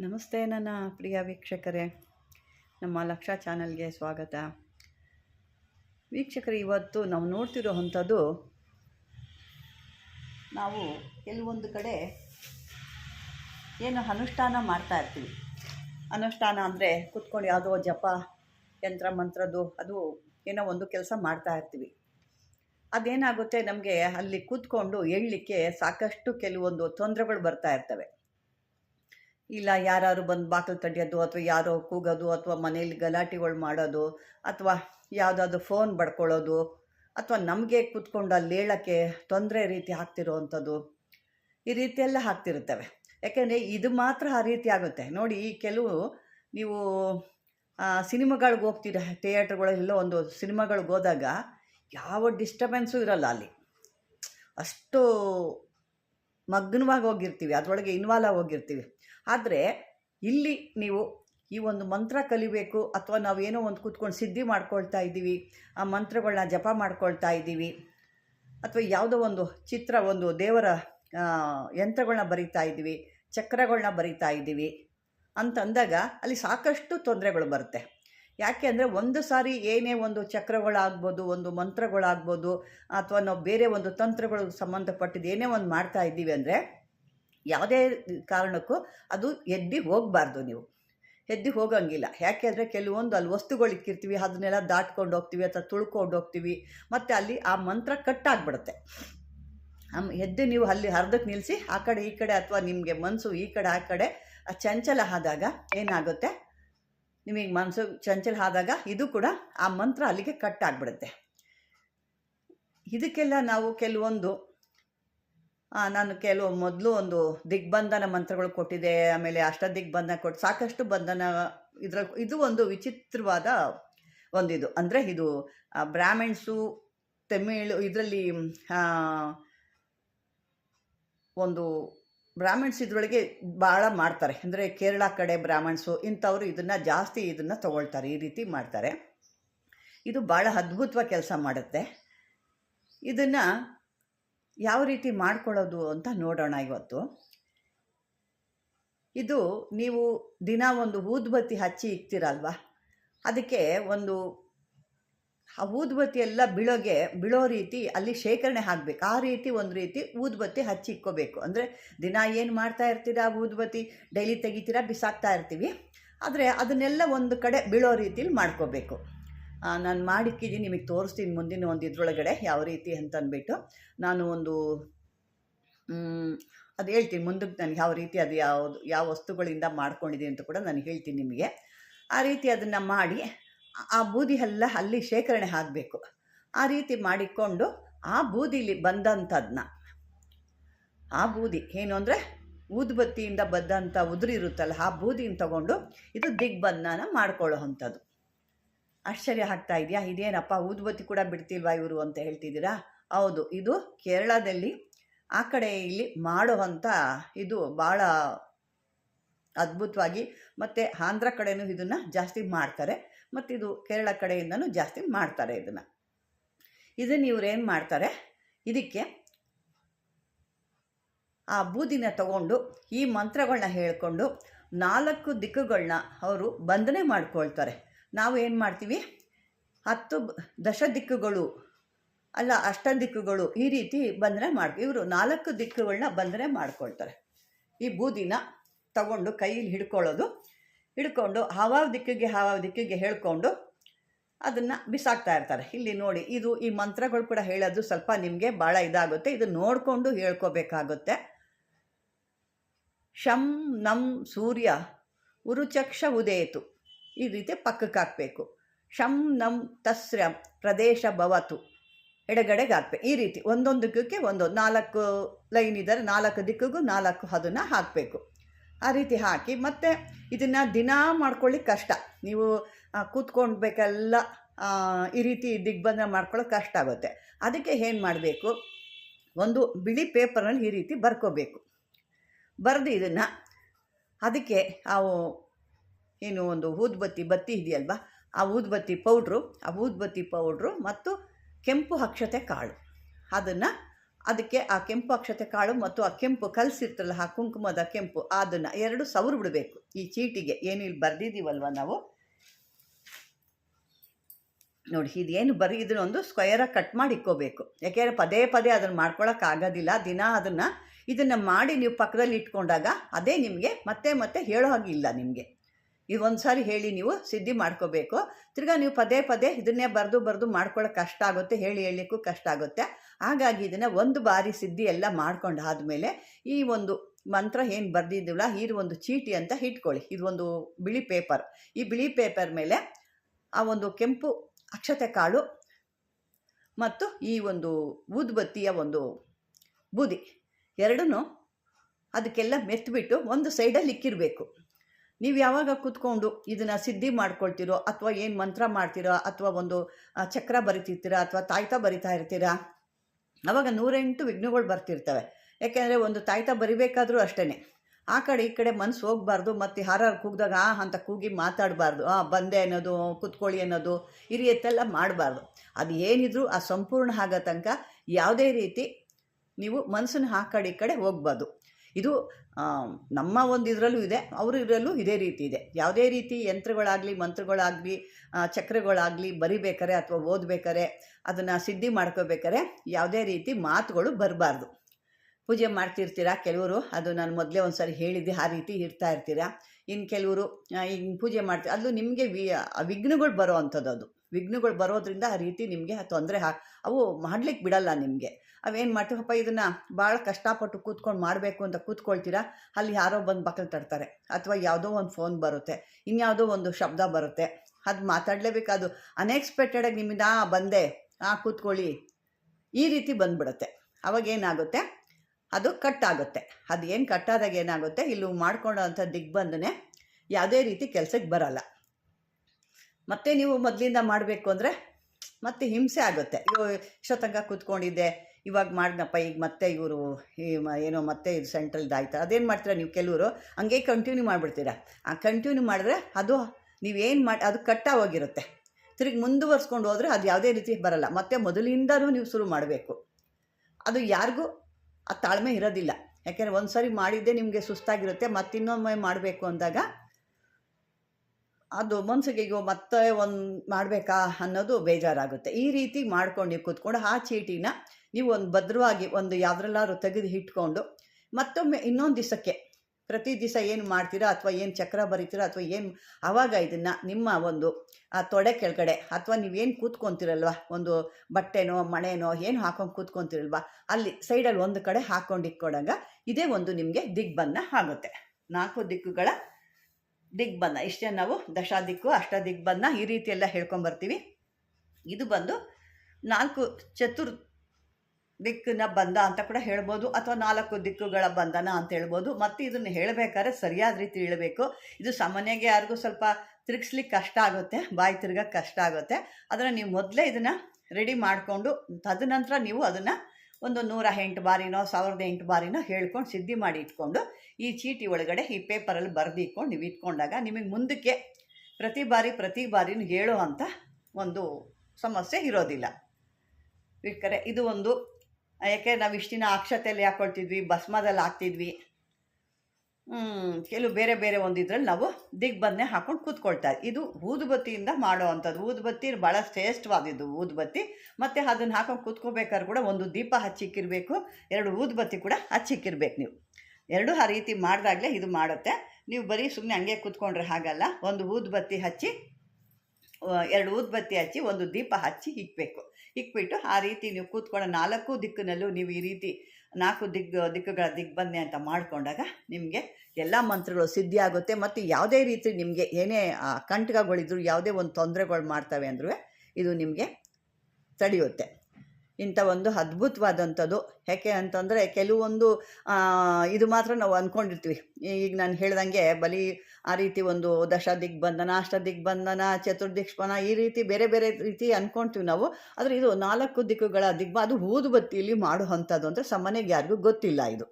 ನಮಸ್ತೆ ನನ್ನ ಪ್ರಿಯ ವೀಕ್ಷಕರೇ. ನಮ್ಮ ಲಕ್ಷ ಚಾನಲ್ಗೆ ಸ್ವಾಗತ. ವೀಕ್ಷಕರು, ಇವತ್ತು ನಾವು ನೋಡ್ತಿರೋ ಅಂಥದ್ದು ನಾವು ಕೆಲವೊಂದು ಕಡೆ ಏನು ಅನುಷ್ಠಾನ ಮಾಡ್ತಾ ಇರ್ತೀವಿ. ಅನುಷ್ಠಾನ ಅಂದರೆ ಕುತ್ಕೊಂಡು ಯಾವುದೋ ಜಪ, ಯಂತ್ರ, ಮಂತ್ರದ್ದು, ಅದು ಏನೋ ಒಂದು ಕೆಲಸ ಮಾಡ್ತಾ ಇರ್ತೀವಿ. ಅದೇನಾಗುತ್ತೆ ನಮಗೆ ಅಲ್ಲಿ ಕೂತ್ಕೊಂಡು ಹೇಳಲಿಕ್ಕೆ ಸಾಕಷ್ಟು ಕೆಲವೊಂದು ತೊಂದರೆಗಳು ಬರ್ತಾ ಇರ್ತವೆ. ಇಲ್ಲ ಯಾರು ಬಂದು ಬಾಗಿಲು ತಡೆಯೋದು ಅಥವಾ ಯಾರೋ ಕೂಗೋದು ಅಥವಾ ಮನೇಲಿ ಗಲಾಟೆಗಳು ಮಾಡೋದು ಅಥವಾ ಯಾವುದಾದ್ರು ಫೋನ್ ಬಡ್ಕೊಳ್ಳೋದು ಅಥವಾ ನಮಗೆ ಕೂತ್ಕೊಂಡು ಅಲ್ಲಿ ಹೇಳೋಕ್ಕೆ ತೊಂದರೆ ರೀತಿ ಆಗ್ತಿರೋ ಅಂಥದ್ದು ಈ ರೀತಿಯೆಲ್ಲ ಆಗ್ತಿರ್ತವೆ ಯಾಕೆಂದರೆ ಇದು ಮಾತ್ರ ಆ ರೀತಿ ಆಗುತ್ತೆ. ನೋಡಿ ಕೆಲವು ನೀವು ಸಿನಿಮಾಗಳಿಗೆ ಹೋಗ್ತೀರ ಥಿಯೇಟ್ರ್ಗಳೆಲ್ಲ ಒಂದು ಸಿನಿಮಾಗಳಿಗೆ ಹೋದಾಗ ಯಾವ ಡಿಸ್ಟರ್ಬೆನ್ಸು ಇರಲ್ಲ ಅಲ್ಲಿ. ಅಷ್ಟು ಮಗ್ನವಾಗಿ ಹೋಗಿರ್ತೀವಿ. ಅದರೊಳಗೆ ಇನ್ವಾಲ್ವ್ ಹೋಗಿರ್ತೀವಿ. ಆದರೆ ಇಲ್ಲಿ ನೀವು ಈ ಒಂದು ಮಂತ್ರ ಕಲಿಬೇಕು ಅಥವಾ ನಾವು ಏನೋ ಒಂದು ಕೂತ್ಕೊಂಡು ಸಿದ್ಧಿ ಮಾಡ್ಕೊಳ್ತಾ ಇದ್ದೀವಿ, ಆ ಮಂತ್ರಗಳನ್ನ ಜಪ ಮಾಡ್ಕೊಳ್ತಾ ಇದ್ದೀವಿ, ಅಥವಾ ಯಾವುದೋ ಒಂದು ಚಿತ್ರ, ಒಂದು ದೇವರ ಯಂತ್ರಗಳನ್ನ ಬರಿತಾ ಇದ್ದೀವಿ ಚಕ್ರಗಳನ್ನ ಬರಿತಾ ಇದ್ದೀವಿ ಅಂತಂದಾಗ ಅಲ್ಲಿ ಸಾಕಷ್ಟು ತೊಂದರೆಗಳು ಬರುತ್ತೆ. ಯಾಕೆ ಅಂದರೆ ಒಂದು ಸಾರಿ ಏನೇ ಒಂದು ಚಕ್ರಗಳಾಗ್ಬೋದು, ಒಂದು ಮಂತ್ರಗಳಾಗ್ಬೋದು, ಅಥವಾ ನಾವು ಬೇರೆ ಒಂದು ತಂತ್ರಗಳು ಸಂಬಂಧಪಟ್ಟಿದ್ದು ಏನೇ ಒಂದು ಮಾಡ್ತಾ ಇದ್ದೀವಿ ಅಂದರೆ ಯಾವುದೇ ಕಾರಣಕ್ಕೂ ಅದು ಎದ್ದು ಹೋಗಬಾರ್ದು ನೀವು. ಎದ್ದು ಹೋಗಂಗಿಲ್ಲ. ಯಾಕೆಂದರೆ ಕೆಲವೊಂದು ಅಲ್ಲಿ ವಸ್ತುಗಳು ಇಕ್ಕಿರ್ತೀವಿ, ಅದನ್ನೆಲ್ಲ ದಾಟ್ಕೊಂಡು ಹೋಗ್ತೀವಿ ಅಥವಾ ತುಳ್ಕೊಂಡು ಹೋಗ್ತೀವಿ, ಮತ್ತು ಅಲ್ಲಿ ಆ ಮಂತ್ರ ಕಟ್ಟಾಗ್ಬಿಡುತ್ತೆ ಎದ್ದು ನೀವು ಅಲ್ಲಿ ಅರ್ಧಕ್ಕೆ ನಿಲ್ಲಿಸಿ ಆ ಕಡೆ ಈ ಕಡೆ ಅಥವಾ ನಿಮಗೆ ಮನಸ್ಸು ಈ ಕಡೆ ಆ ಕಡೆ ಚಂಚಲ ಆದಾಗ ಏನಾಗುತ್ತೆ? ನಿಮಗೆ ಮನಸ್ಸು ಚಂಚಲ ಆದಾಗ ಇದು ಕೂಡ ಆ ಮಂತ್ರ ಅಲ್ಲಿಗೆ ಕಟ್ ಆಗಿಬಿಡುತ್ತೆ. ಇದಕ್ಕೆಲ್ಲ ನಾವು ಕೆಲವೊಂದು ನಾನು ಕೆಲವು ಮೊದಲು ಒಂದು ದಿಗ್ಬಂಧನ ಮಂತ್ರಗಳು ಕೊಟ್ಟಿದ್ದೆ, ಆಮೇಲೆ ಅಷ್ಟ ದಿಗ್ಬಂಧನ ಕೊಟ್ಟು ಸಾಕಷ್ಟು ಬಂಧನ, ಇದರ, ಇದು ಒಂದು ವಿಚಿತ್ರವಾದ ಒಂದಿದು. ಅಂದರೆ ಇದು ಬ್ರಾಹ್ಮಿಣ್ಸು, ತಮಿಳು, ಇದರಲ್ಲಿ ಒಂದು ಬ್ರಾಹ್ಮಿಣ್ಸ್ ಇದರೊಳಗೆ ಭಾಳ ಮಾಡ್ತಾರೆ. ಅಂದರೆ ಕೇರಳ ಕಡೆ ಬ್ರಾಹ್ಮಣ್ಸು, ಇಂಥವರು ಇದನ್ನು ಜಾಸ್ತಿ ಇದನ್ನು ತಗೊಳ್ತಾರೆ, ಈ ರೀತಿ ಮಾಡ್ತಾರೆ. ಇದು ಭಾಳ ಅದ್ಭುತವಾಗಿ ಕೆಲಸ ಮಾಡುತ್ತೆ. ಇದನ್ನು ಯಾವ ರೀತಿ ಮಾಡ್ಕೊಳ್ಳೋದು ಅಂತ ನೋಡೋಣ ಇವತ್ತು. ಇದು ನೀವು ದಿನ ಒಂದು ಊದ್ಬತ್ತಿ ಹಚ್ಚಿ ಇಕ್ತೀರಲ್ವಾ? ಅದಕ್ಕೆ ಒಂದು ಆ ಊದ್ಬತ್ತಿ ಎಲ್ಲ ಬೀಳೋಗೆ, ಬೀಳೋ ರೀತಿ ಅಲ್ಲಿ ಶೇಖರಣೆ ಆಗಬೇಕು ಆ ರೀತಿ ಒಂದು ರೀತಿ ಊದ್ಬತ್ತಿ ಹಚ್ಚಿ ಇಕ್ಕೋಬೇಕು. ಅಂದರೆ ದಿನ ಏನು ಮಾಡ್ತಾ ಇರ್ತೀರಾ ಊದ್ಬತ್ತಿ? ಡೈಲಿ ತೆಗಿತೀರಾ, ಬಿಸಾಕ್ತಾ ಇರ್ತೀವಿ. ಆದರೆ ಅದನ್ನೆಲ್ಲ ಒಂದು ಕಡೆ ಬೀಳೋ ರೀತಿಲಿ ಮಾಡ್ಕೋಬೇಕು. ನಾನು ಮಾಡಿಕ್ಕಿದ್ದೀನಿ ನಿಮಗೆ ತೋರಿಸ್ತೀನಿ ಮುಂದಿನ ಒಂದು ಇದರೊಳಗಡೆ ಯಾವ ರೀತಿ ಅಂತ ಅಂದ್ಬಿಟ್ಟು ನಾನು ಒಂದು ಅದು ಹೇಳ್ತೀನಿ ಮುಂದಕ್ಕೆ ನಾನು ಯಾವ ರೀತಿ ಅದು ಯಾವುದು, ಯಾವ ವಸ್ತುಗಳಿಂದ ಮಾಡ್ಕೊಂಡಿದ್ದೀನಿ ಅಂತ ಕೂಡ ನಾನು ಹೇಳ್ತೀನಿ ನಿಮಗೆ. ಆ ರೀತಿ ಅದನ್ನು ಮಾಡಿ, ಆ ಬೂದಿ ಎಲ್ಲ ಅಲ್ಲಿ ಶೇಖರಣೆ ಆಗಬೇಕು. ಆ ರೀತಿ ಮಾಡಿಕೊಂಡು ಆ ಬೂದಿಲಿ ಬಂದಂಥದನ್ನ ಆ ಬೂದಿ ಏನು ಅಂದರೆ ಊದುಬತ್ತಿಯಿಂದ ಬಂದಂಥ ಉದುರಿ ಇರುತ್ತಲ್ಲ, ಆ ಬೂದಿನ ತಗೊಂಡು ಇದು ದಿಗ್ಬಂಧನ ಮಾಡ್ಕೊಳ್ಳೋ ಅಂಥದ್ದು ಆಶ್ಚರ್ಯ ಆಗ್ತಾ ಇದೆಯಾ? ಇದೇನಪ್ಪ, ಊದುಬತ್ತಿ ಕೂಡ ಬಿಡ್ತಿಲ್ವಾ ಇವರು ಅಂತ ಹೇಳ್ತಿದ್ದೀರಾ? ಹೌದು, ಇದು ಕೇರಳದಲ್ಲಿ ಆ ಕಡೆ ಇಲ್ಲಿ ಮಾಡುವಂಥ ಇದು ಭಾಳ ಅದ್ಭುತವಾಗಿ ಮತ್ತು ಆಂಧ್ರ ಕಡೆಯೂ ಇದನ್ನು ಜಾಸ್ತಿ ಮಾಡ್ತಾರೆ, ಮತ್ತು ಇದು ಕೇರಳ ಕಡೆಯಿಂದನೂ ಜಾಸ್ತಿ ಮಾಡ್ತಾರೆ ಇದನ್ನು. ಇದನ್ನು ಇವ್ರೇನು ಮಾಡ್ತಾರೆ? ಇದಕ್ಕೆ ಆ ಬೂದಿನ ತಗೊಂಡು, ಈ ಮಂತ್ರಗಳನ್ನ ಹೇಳಿಕೊಂಡು ನಾಲ್ಕು ದಿಕ್ಕುಗಳನ್ನ ಅವರು ಬಂಧನೆ ಮಾಡ್ಕೊಳ್ತಾರೆ. ನಾವು ಏನು ಮಾಡ್ತೀವಿ? ಹತ್ತು ದಶ ದಿಕ್ಕುಗಳು ಅಲ್ಲ ಅಷ್ಟ ದಿಕ್ಕುಗಳು ಈ ರೀತಿ ಬಂದರೆ ಮಾಡಿ ಇವರು ನಾಲ್ಕು ದಿಕ್ಕುಗಳನ್ನ ಬಂದರೆ ಮಾಡ್ಕೊಳ್ತಾರೆ. ಈ ಬೂದಿನ ತಗೊಂಡು ಕೈಯಲ್ಲಿ ಹಿಡ್ಕೊಳ್ಳೋದು. ಹಿಡ್ಕೊಂಡು ಹಾವಾವ ದಿಕ್ಕಿಗೆ ಹಾವಾವ ದಿಕ್ಕಿಗೆ ಹೇಳ್ಕೊಂಡು ಅದನ್ನು ಬಿಸಾಕ್ತಾ ಇರ್ತಾರೆ. ಇಲ್ಲಿ ನೋಡಿ, ಇದು ಈ ಮಂತ್ರಗಳು ಕೂಡ ಹೇಳೋದು ಸ್ವಲ್ಪ ನಿಮಗೆ ಭಾಳ ಇದಾಗುತ್ತೆ. ಇದು ನೋಡಿಕೊಂಡು ಹೇಳ್ಕೋಬೇಕಾಗುತ್ತೆ. ಶಂ ನಂ ಸೂರ್ಯ, ಉರುಚಕ್ಷ ಉದೇತು. ಈ ರೀತಿ ಪಕ್ಕಕ್ಕೆ ಹಾಕಬೇಕು. ಶಂ ನಂ ತಸ್ರ ಪ್ರದೇಶ ಭವತು. ಎಡಗಡೆಗೆ ಹಾಕ್ಬೇಕು. ಈ ರೀತಿ ಒಂದೊಂದು ದಿಕ್ಕಕ್ಕೆ ಒಂದೊಂದು. ನಾಲ್ಕು ಲೈನ್ ಇದ್ದರೆ ನಾಲ್ಕು ದಿಕ್ಕಿಗೂ ನಾಲ್ಕು ಅದನ್ನು ಹಾಕಬೇಕು. ಆ ರೀತಿ ಹಾಕಿ ಮತ್ತು ಇದನ್ನು ದಿನ ಮಾಡ್ಕೊಳ್ಳಿ ಕಷ್ಟ. ನೀವು ಕೂತ್ಕೊಂಡ್ಬೇಕೆಲ್ಲ ಈ ರೀತಿ ದಿಗ್ಬಂಧನ ಮಾಡ್ಕೊಳ್ಳೋಕೆ ಕಷ್ಟ ಆಗುತ್ತೆ. ಅದಕ್ಕೆ ಏನು ಮಾಡಬೇಕು? ಒಂದು ಬಿಳಿ ಪೇಪರ್ನಲ್ಲಿ ಈ ರೀತಿ ಬರ್ಕೋಬೇಕು. ಬರೆದು ಇದನ್ನು ಅದಕ್ಕೆ ಅವು ಏನು ಒಂದು ಊದ್ಬತ್ತಿ ಬತ್ತಿ ಇದೆಯಲ್ವಾ? ಆ ಊದ್ಬತ್ತಿ ಪೌಡ್ರು, ಆ ಊದ್ಬತ್ತಿ ಪೌಡ್ರು ಮತ್ತು ಕೆಂಪು ಅಕ್ಷತೆ ಕಾಳು. ಅದನ್ನು ಅದಕ್ಕೆ ಆ ಕೆಂಪು ಅಕ್ಷತೆ ಕಾಳು ಮತ್ತು ಆ ಕೆಂಪು ಕಲಸಿರ್ತಲ್ಲ ಆ ಕುಂಕುಮದ ಕೆಂಪು, ಅದನ್ನು ಎರಡು ಸವರು ಬಿಡಬೇಕು. ಈ ಚೀಟಿಗೆ ಏನು ಇಲ್ಲಿ ಬರೆದಿದ್ದೀವಲ್ವ ನಾವು? ನೋಡಿ, ಇದೇನು ಬರೀ ಇದನ್ನೊಂದು ಸ್ಕ್ವಯರಾಗಿ ಕಟ್ ಮಾಡಿ ಇಕ್ಕೋಬೇಕು. ಯಾಕೆಂದರೆ ಪದೇ ಪದೇ ಅದನ್ನು ಮಾಡ್ಕೊಳಕ್ಕೆ ಆಗೋದಿಲ್ಲ. ದಿನ ಅದನ್ನು ಇದನ್ನು ಮಾಡಿ ನೀವು ಪಕ್ಕದಲ್ಲಿ ಇಟ್ಕೊಂಡಾಗ ಅದೇ ನಿಮಗೆ ಮತ್ತೆ ಮತ್ತೆ ಹೇಳೋ ಹಾಗಿಲ್ಲ ನಿಮಗೆ. ಇದು ಒಂದು ಸಾರಿ ಹೇಳಿ ನೀವು ಸಿದ್ಧಿ ಮಾಡ್ಕೋಬೇಕು. ತಿರ್ಗಾ ನೀವು ಪದೇ ಪದೇ ಇದನ್ನೇ ಬರೆದು ಬರೆದು ಮಾಡ್ಕೊಳ್ಳೋಕೆ ಕಷ್ಟ ಆಗುತ್ತೆ, ಹೇಳಿ ಹೇಳಲಿಕ್ಕೂ ಕಷ್ಟ ಆಗುತ್ತೆ. ಹಾಗಾಗಿ ಇದನ್ನು ಒಂದು ಬಾರಿ ಸಿದ್ಧಿ ಎಲ್ಲ ಮಾಡ್ಕೊಂಡು ಆದಮೇಲೆ ಈ ಒಂದು ಮಂತ್ರ ಏನು ಬರೆದಿದ್ದೀವಲ್ಲ ಇದು ಒಂದು ಚೀಟಿ ಅಂತ ಇಟ್ಕೊಳ್ಳಿ. ಇದು ಒಂದು ಬಿಳಿ ಪೇಪರ್ ಈ ಬಿಳಿ ಪೇಪರ್ ಮೇಲೆ ಆ ಒಂದು ಕೆಂಪು ಅಕ್ಷತೆ ಕಾಳು ಮತ್ತು ಈ ಒಂದು ಊದುಬತ್ತಿಯ ಒಂದು ಬೂದಿ ಎರಡನ್ನೂ ಅದಕ್ಕೆಲ್ಲ ಮೆತ್ತಬಿಟ್ಟು ಒಂದು ಸೈಡಲ್ಲಿ ಇಕ್ಕಿರಬೇಕು. ನೀವು ಯಾವಾಗ ಕೂತ್ಕೊಂಡು ಇದನ್ನು ಸಿದ್ಧಿ ಮಾಡ್ಕೊಳ್ತೀರೋ ಅಥವಾ ಏನು ಮಂತ್ರ ಮಾಡ್ತೀರೋ ಅಥವಾ ಒಂದು ಚಕ್ರ ಬರಿತಿರ್ತೀರಾ ಅಥವಾ ತಾಯ್ತ ಬರಿತಾ ಇರ್ತೀರಾ ಆವಾಗ ನೂರೆಂಟು ವಿಘ್ನಗಳು ಬರ್ತಿರ್ತವೆ. ಯಾಕೆಂದರೆ ಒಂದು ತಾಯ್ತ ಬರಿಬೇಕಾದ್ರೂ ಅಷ್ಟೇ ಆ ಕಡೆ ಈ ಕಡೆ ಮನಸ್ಸು ಹೋಗಬಾರ್ದು, ಮತ್ತು ಹಾರಾರು ಕೂಗಿದಾಗ, ಆ, ಅಂತ ಕೂಗಿ ಮಾತಾಡಬಾರ್ದು. ಆ, ಬಂದೆ ಅನ್ನೋದು, ಕುತ್ಕೊಳ್ಳಿ ಅನ್ನೋದು ಈ ಮಾಡಬಾರ್ದು. ಅದು ಏನಿದ್ರೂ ಆ ಸಂಪೂರ್ಣ ಆಗೋ ತನಕ ಯಾವುದೇ ರೀತಿ ನೀವು ಮನಸ್ಸನ್ನು ಆ ಕಡೆ ಈ ಕಡೆ ಹೋಗ್ಬಾರ್ದು. ಇದು ನಮ್ಮ ಒಂದು ಇದರಲ್ಲೂ ಇದೆ, ಅವ್ರ ಇದರಲ್ಲೂ ಇದೇ ರೀತಿ ಇದೆ. ಯಾವುದೇ ರೀತಿ ಯಂತ್ರಗಳಾಗಲಿ, ಮಂತ್ರಗಳಾಗಲಿ ಚಕ್ರಗಳಾಗಲಿ ಬರಿಬೇಕಾರೆ ಅಥವಾ ಓದಬೇಕಾರೆ, ಅದನ್ನು ಸಿದ್ಧಿ ಮಾಡ್ಕೋಬೇಕಾರೆ ಯಾವುದೇ ರೀತಿ ಮಾತುಗಳು ಬರಬಾರ್ದು. ಪೂಜೆ ಮಾಡ್ತಿರ್ತೀರಾ ಕೆಲವರು? ಅದು ನಾನು ಮೊದಲೇ ಒಂದು ಸಾರಿ ಹೇಳಿದ್ದೆ, ಆ ರೀತಿ ಇರ್ತಾ ಇರ್ತೀರಾ? ಇನ್ನು ಕೆಲವರು ಹಿಂಗೆ ಪೂಜೆ ಮಾಡ್ತೀವಿ ಅದು ನಿಮಗೆ ವಿ ವಿಘ್ನಗಳು ಬರೋ ಅಂಥದ್ದು ಅದು. ವಿಘ್ನಗಳು ಬರೋದ್ರಿಂದ ಆ ರೀತಿ ನಿಮಗೆ ತೊಂದರೆ ಹಾ, ಅವು ಮಾಡ್ಲಿಕ್ಕೆ ಬಿಡಲ್ಲ ನಿಮಗೆ. ಅವೇನು ಮಾಡ್ತೀವಪ್ಪ ಇದನ್ನು ಭಾಳ ಕಷ್ಟಪಟ್ಟು ಕೂತ್ಕೊಂಡು ಮಾಡಬೇಕು ಅಂತ ಕೂತ್ಕೊಳ್ತೀರಾ? ಅಲ್ಲಿ ಯಾರೋ ಬಂದು ಬಕಲ್ ತಡ್ತಾರೆ. ಅಥವಾ ಯಾವುದೋ ಒಂದು ಫೋನ್ ಬರುತ್ತೆ. ಇನ್ಯಾವುದೋ ಒಂದು ಶಬ್ದ ಬರುತ್ತೆ. ಅದು ಮಾತಾಡಲೇಬೇಕು ಅದು ಅನ್ಎಕ್ಸ್ಪೆಕ್ಟೆಡಾಗಿ ನಿಮ್ಮಿಂದ, ಆ, ಬಂದೆ. ಆ, ಕೂತ್ಕೊಳ್ಳಿ. ಈ ರೀತಿ ಬಂದ್ಬಿಡುತ್ತೆ. ಅವಾಗ ಏನಾಗುತ್ತೆ? ಅದು ಕಟ್ ಆಗುತ್ತೆ ಅದು ಏನು ಕಟ್ಟಾದಾಗ ಏನಾಗುತ್ತೆ? ಇಲ್ಲಿ ಮಾಡ್ಕೊಳ್ಳೋ ಅಂಥ ದಿಗ್ಬಂಧನೆ ಯಾವುದೇ ರೀತಿ ಕೆಲಸಕ್ಕೆ ಬರಲ್ಲ. ಮತ್ತೆ ನೀವು ಮೊದಲಿಂದ ಮಾಡಬೇಕು ಅಂದರೆ ಮತ್ತೆ ಹಿಂಸೆ ಆಗುತ್ತೆ. ಅಯ್ಯೋ, ಇಷ್ಟೋ ತನಕ ಕೂತ್ಕೊಂಡಿದ್ದೆ, ಇವಾಗ ಮಾಡಿದ್ನಪ್ಪ ಈಗ ಮತ್ತೆ ಇವರು ಏನೋ ಮತ್ತೆ ಇದು ಸೆಂಟ್ರಲ್ದಾಯ್ತು ಅದೇನು ಮಾಡ್ತೀರಾ ನೀವು ಕೆಲವರು? ಹಂಗೆ ಕಂಟಿನ್ಯೂ ಮಾಡಿಬಿಡ್ತೀರಾ? ಆ ಕಂಟಿನ್ಯೂ ಮಾಡಿದ್ರೆ ಅದು ನೀವೇನು ಮಾಡಿ, ಅದು ಕಟ್ಟಾಗೋಗಿರುತ್ತೆ ತಿರುಗಿ ಮುಂದುವರ್ಸ್ಕೊಂಡು ಹೋದರೆ ಅದು ಯಾವುದೇ ರೀತಿ ಬರಲ್ಲ. ಮತ್ತೆ ಮೊದಲಿಂದನೂ ನೀವು ಶುರು ಮಾಡಬೇಕು. ಅದು ಯಾರಿಗೂ ಆ ತಾಳ್ಮೆ ಇರೋದಿಲ್ಲ. ಯಾಕೆಂದರೆ ಒಂದು ಸಾರಿ ಮಾಡಿದ್ದೇ ನಿಮಗೆ ಸುಸ್ತಾಗಿರುತ್ತೆ, ಮತ್ತಿನ್ನೊಮ್ಮೆ ಮಾಡಬೇಕು ಅಂದಾಗ ಅದು ಮನ್ಸಿಗೆ ಮತ್ತೆ ಒಂದು ಮಾಡಬೇಕಾ? ಅನ್ನೋದು ಬೇಜಾರಾಗುತ್ತೆ. ಈ ರೀತಿ ಮಾಡ್ಕೊಂಡು ನೀವು ಕೂತ್ಕೊಂಡು ಆ ಚೀಟಿನ ನೀವು ಒಂದು ಭದ್ರವಾಗಿ ಒಂದು ಯಾವುದ್ರಲ್ಲಾದ್ರು ತೆಗೆದು ಇಟ್ಕೊಂಡು ಮತ್ತೊಮ್ಮೆ ಇನ್ನೊಂದು ದಿವಸಕ್ಕೆ ಪ್ರತಿ ದಿವಸ ಏನು ಮಾಡ್ತೀರಾ ಅಥವಾ ಏನು ಚಕ್ರ ಬರಿತೀರಾ ಅಥವಾ ಏನು, ಆವಾಗ ಇದನ್ನು ನಿಮ್ಮ ಒಂದು, ಆ ತೊಡೆ ಕೆಳಗಡೆ ಅಥವಾ ನೀವೇನು ಕೂತ್ಕೊತಿರಲ್ವ? ಒಂದು ಬಟ್ಟೆನೋ, ಮಣೆನೋ, ಏನು ಹಾಕೊಂಡು ಕೂತ್ಕೊತಿರಲ್ವ? ಅಲ್ಲಿ ಸೈಡಲ್ಲಿ ಒಂದು ಕಡೆ ಹಾಕೊಂಡು ಇದೇ ಒಂದು ನಿಮಗೆ ದಿಗ್ಬಂಧ ಆಗುತ್ತೆ. ನಾಲ್ಕು ದಿಕ್ಕುಗಳ ದಿಗ್ಬಂಧ. ಇಷ್ಟೇ ನಾವು? ದಶ ದಿಕ್ಕು ಅಷ್ಟ ದಿಗ್ಬಂಧ ಈ ರೀತಿ ಎಲ್ಲ ಹೇಳ್ಕೊಂಬರ್ತೀವಿ ಇದು ಬಂದು ನಾಲ್ಕು ಚತುರ್ ದಿಕ್ಕಿನ ಬಂಧ ಅಂತ ಕೂಡ ಹೇಳ್ಬೋದು ಅಥವಾ ನಾಲ್ಕು ದಿಕ್ಕುಗಳ ಬಂಧನ ಅಂತ ಹೇಳ್ಬೋದು. ಮತ್ತು ಇದನ್ನು ಹೇಳಬೇಕಾದ್ರೆ ಸರಿಯಾದ ರೀತಿ ಹೇಳಬೇಕು. ಇದು ಸಾಮಾನ್ಯವಾಗಿ ಯಾರಿಗೂ ಸ್ವಲ್ಪ ತಿರುಗಿಸ್ಲಿಕ್ಕೆ ಕಷ್ಟ ಆಗುತ್ತೆ, ಬಾಯಿ ತಿರ್ಗಕ್ಕೆ ಕಷ್ಟ ಆಗುತ್ತೆ. ಅದನ್ನು ನೀವು ಮೊದಲೇ ಇದನ್ನು ರೆಡಿ ಮಾಡಿಕೊಂಡು, ತದನಂತರ ನೀವು ಅದನ್ನು ಒಂದು ನೂರ ಎಂಟು ಬಾರಿನೋ, ಸಾವಿರದ ಎಂಟು ಬಾರಿನೋ ಹೇಳ್ಕೊಂಡು ಸಿದ್ಧಿ ಮಾಡಿ ಇಟ್ಕೊಂಡು ಈ ಚೀಟಿ ಒಳಗಡೆ ಈ ಪೇಪರಲ್ಲಿ ಬರೆದು ಇಟ್ಕೊಂಡು ನೀವು ಇಟ್ಕೊಂಡಾಗ ನಿಮಗೆ ಮುಂದಕ್ಕೆ ಪ್ರತಿ ಬಾರಿ, ಪ್ರತಿ ಬಾರಿನೂ ಹೇಳೋ ಅಂತ ಒಂದು ಸಮಸ್ಯೆ ಇರೋದಿಲ್ಲ. ಇಟ್ಕರೆ ಇದು ಒಂದು, ಯಾಕೆ ನಾವು ಇಷ್ಟು ದಿನ ಅಕ್ಷತೆಯಲ್ಲಿ ಹಾಕ್ಕೊಳ್ತಿದ್ವಿ ಭಸ್ಮದಲ್ಲಿ ಹಾಕ್ತಿದ್ವಿ ಕೆಲವು ಬೇರೆ ಬೇರೆ ಒಂದು ಇದರಲ್ಲಿ ನಾವು ದಿಗ್ಬಂಧನೆ ಹಾಕೊಂಡು ಕೂತ್ಕೊಳ್ತಾ. ಇದು ಊದುಬತ್ತಿಯಿಂದ ಅಂಥದ್ದು. ಊದುಬತ್ತಿ ಭಾಳ ಶ್ರೇಷ್ಠವಾದಿದ್ದು ಊದುಬತ್ತಿ. ಮತ್ತು ಅದನ್ನು ಹಾಕೊಂಡು ಕೂತ್ಕೋಬೇಕಾದ್ರೆ ಕೂಡ ಒಂದು ದೀಪ ಹಚ್ಚಿಕ್ಕಿರಬೇಕು. ಎರಡು ಊದುಬತ್ತಿ ಕೂಡ ಹಚ್ಚಿಕ್ಕಿರ್ಬೇಕು ನೀವು. ಎರಡು ಆ ರೀತಿ ಮಾಡಿದಾಗಲೇ ಇದು ಮಾಡುತ್ತೆ. ನೀವು ಬರೀ ಸುಮ್ಮನೆ ಹಂಗೆ ಕೂತ್ಕೊಂಡ್ರೆ ಹಾಗಲ್ಲ. ಒಂದು ಊದುಬತ್ತಿ ಹಚ್ಚಿ ಎರಡು ಊದುಬತ್ತಿ ಹಚ್ಚಿ ಒಂದು ದೀಪ ಹಚ್ಚಿ ಇಕ್ಬೇಕು. ಇಕ್ಬಿಟ್ಟು ಆ ರೀತಿ ನೀವು ಕೂತ್ಕೊಳ್ಳೋ ನಾಲ್ಕು ದಿಕ್ಕಿನಲ್ಲೂ ನೀವು ಈ ರೀತಿ ನಾಲ್ಕು ದಿಗ್, ದಿಕ್ಕುಗಳ ದಿಗ್ಬಂಧನೆ ಅಂತ ಮಾಡಿಕೊಂಡಾಗ ನಿಮಗೆ ಎಲ್ಲ ಮಂತ್ರಗಳು ಸಿದ್ಧಿಯಾಗುತ್ತೆ ಮತ್ತು ಯಾವುದೇ ರೀತಿ ನಿಮಗೆ ಏನೇ ಕಂಟಕಗಳಿದ್ರು ಯಾವುದೇ ಒಂದು ತೊಂದರೆಗಳು ಮಾಡ್ತವೆ ಅಂದ್ರೂ ಇದು ನಿಮಗೆ ತಡೆಯುತ್ತೆ. ಇಂಥ ಒಂದು ಅದ್ಭುತವಾದಂಥದ್ದು. ಯಾಕೆ ಅಂತಂದರೆ ಕೆಲವೊಂದು ಇದು ಮಾತ್ರ ನಾವು ಅಂದ್ಕೊಂಡಿರ್ತೀವಿ ಈಗ ನಾನು ಹೇಳ್ದಂಗೆ ಬಲಿ ಆ ರೀತಿ ಒಂದು ದಶ ದಿಗ್ಬಂಧನ ಅಷ್ಟ ದಿಗ್ಬಂಧನ ಚತುರ್ದಿಕ್ಷ್ಪನ ಈ ರೀತಿ ಬೇರೆ ಬೇರೆ ರೀತಿ ಅಂದ್ಕೊಳ್ತೀವಿ ನಾವು. ಆದರೆ ಇದು ನಾಲ್ಕು ದಿಕ್ಕುಗಳ ದಿಗ್ಬ, ಅದು ಊದುಬತ್ತಿಯಲ್ಲಿ ಮಾಡುವಂಥದ್ದು ಅಂದರೆ ಸಾಮಾನ್ಯ ಯಾರಿಗೂ ಗೊತ್ತಿಲ್ಲ ಇದು.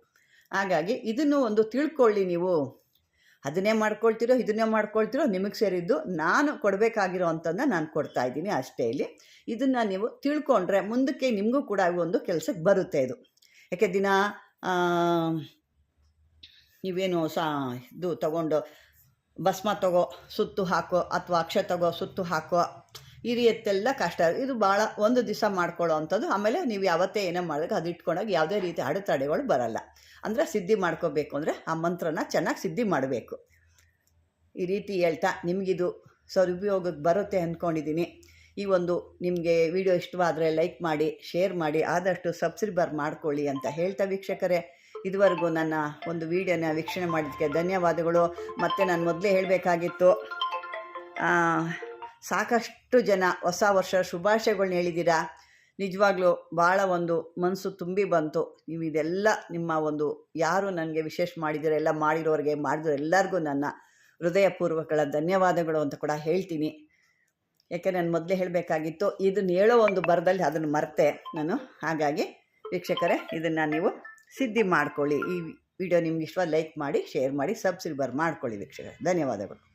ಹಾಗಾಗಿ ಇದನ್ನು ಒಂದು ತಿಳ್ಕೊಳ್ಳಿ ನೀವು. ಅದನ್ನೇ ಮಾಡ್ಕೊಳ್ತಿರೋ, ಇದನ್ನೇ ಮಾಡ್ಕೊಳ್ತಿರೋ ನಿಮಗೆ ಸೇರಿದ್ದು ನಾನು ಕೊಡಬೇಕಾಗಿರೋ ಅಂಥದ್ದನ್ನ ನಾನು ಕೊಡ್ತಾ ಇದ್ದೀನಿ ಅಷ್ಟೇ ಇಲ್ಲಿ. ಇದನ್ನು ನೀವು ತಿಳ್ಕೊಂಡ್ರೆ ಮುಂದಕ್ಕೆ ನಿಮಗೂ ಕೂಡ ಒಂದು ಕೆಲಸಕ್ಕೆ ಬರುತ್ತೆ ಇದು. ಯಾಕೆ ದಿನ ನೀವೇನು ಸಾ, ಇದು ತಗೊಂಡು ಭಸ್ಮ ತಗೋ, ಸುತ್ತು ಹಾಕೋ, ಅಥವಾ ಅಕ್ಷ ತಗೋ, ಸುತ್ತು ಹಾಕೋ ಈ ರೀತಿಯೆಲ್ಲ ಕಷ್ಟ. ಇದು ಭಾಳ ಒಂದು ದಿವಸ ಮಾಡ್ಕೊಳ್ಳೋ ಅಂಥದ್ದು. ಆಮೇಲೆ ನೀವು ಯಾವತ್ತೇ ಏನೋ ಮಾಡಿದಾಗ ಅದು ಇಟ್ಕೊಂಡಾಗ ಯಾವುದೇ ರೀತಿ ಅಡೆತಡೆಗಳು ಬರಲ್ಲ. ಅಂದರೆ ಸಿದ್ಧಿ ಮಾಡ್ಕೋಬೇಕು ಅಂದರೆ ಆ ಮಂತ್ರನ ಚೆನ್ನಾಗಿ ಸಿದ್ಧಿ ಮಾಡಬೇಕು. ಈ ರೀತಿ ಹೇಳ್ತಾ ನಿಮಗಿದು ಸದುಪಯೋಗಕ್ಕೆ ಬರುತ್ತೆ ಅಂದ್ಕೊಂಡಿದ್ದೀನಿ. ಈ ಒಂದು ನಿಮಗೆ ವಿಡಿಯೋ ಇಷ್ಟವಾದರೆ ಲೈಕ್ ಮಾಡಿ, ಶೇರ್ ಮಾಡಿ, ಆದಷ್ಟು ಸಬ್ಸ್ಕ್ರೈಬರ್ ಮಾಡ್ಕೊಳ್ಳಿ ಅಂತ ಹೇಳ್ತಾ ವೀಕ್ಷಕರೇ. ಇದುವರೆಗೂ ನನ್ನ ಒಂದು ವಿಡಿಯೋನ ವೀಕ್ಷಣೆ ಮಾಡಿದ್ದಕ್ಕೆ ಧನ್ಯವಾದಗಳು. ಮತ್ತು ನಾನು ಮೊದಲೇ ಹೇಳಬೇಕಾಗಿತ್ತು ಸಾಕಷ್ಟು ಜನ ಹೊಸ ವರ್ಷ ಶುಭಾಶಯಗಳನ್ನ ಹೇಳಿದ್ದೀರಾ? ನಿಜವಾಗ್ಲೂ ಭಾಳ ಒಂದು ಮನಸ್ಸು ತುಂಬಿ ಬಂತು. ನೀವು ಇದೆಲ್ಲ ನಿಮ್ಮ ಒಂದು ಯಾರು ನನಗೆ ವಿಶೇಷ ಮಾಡಿದಿರೋ, ಎಲ್ಲ ಮಾಡಿರೋರಿಗೆ ಮಾಡಿದ್ರು ಎಲ್ಲರಿಗೂ ನನ್ನ ಹೃದಯಪೂರ್ವಕಗಳ ಧನ್ಯವಾದಗಳು ಅಂತ ಕೂಡ ಹೇಳ್ತೀನಿ. ಯಾಕೆ ನಾನು ಮೊದಲೇ ಹೇಳಬೇಕಾಗಿತ್ತು, ಇದನ್ನು ಹೇಳೋ ಒಂದು ಬರದಲ್ಲಿ ಅದನ್ನು ಮರೆತೆ ನಾನು. ಹಾಗಾಗಿ ವೀಕ್ಷಕರೇ, ಇದನ್ನು ನೀವು ಸಿದ್ಧಿ ಮಾಡ್ಕೊಳ್ಳಿ. ಈ ವಿಡಿಯೋ ನಿಮ್ಗೆ ಇಷ್ಟವಾದ ಲೈಕ್ ಮಾಡಿ, ಶೇರ್ ಮಾಡಿ, ಸಬ್ಸ್ಕ್ರೈಬರ್ ಮಾಡ್ಕೊಳ್ಳಿ ವೀಕ್ಷಕರೇ. ಧನ್ಯವಾದಗಳು.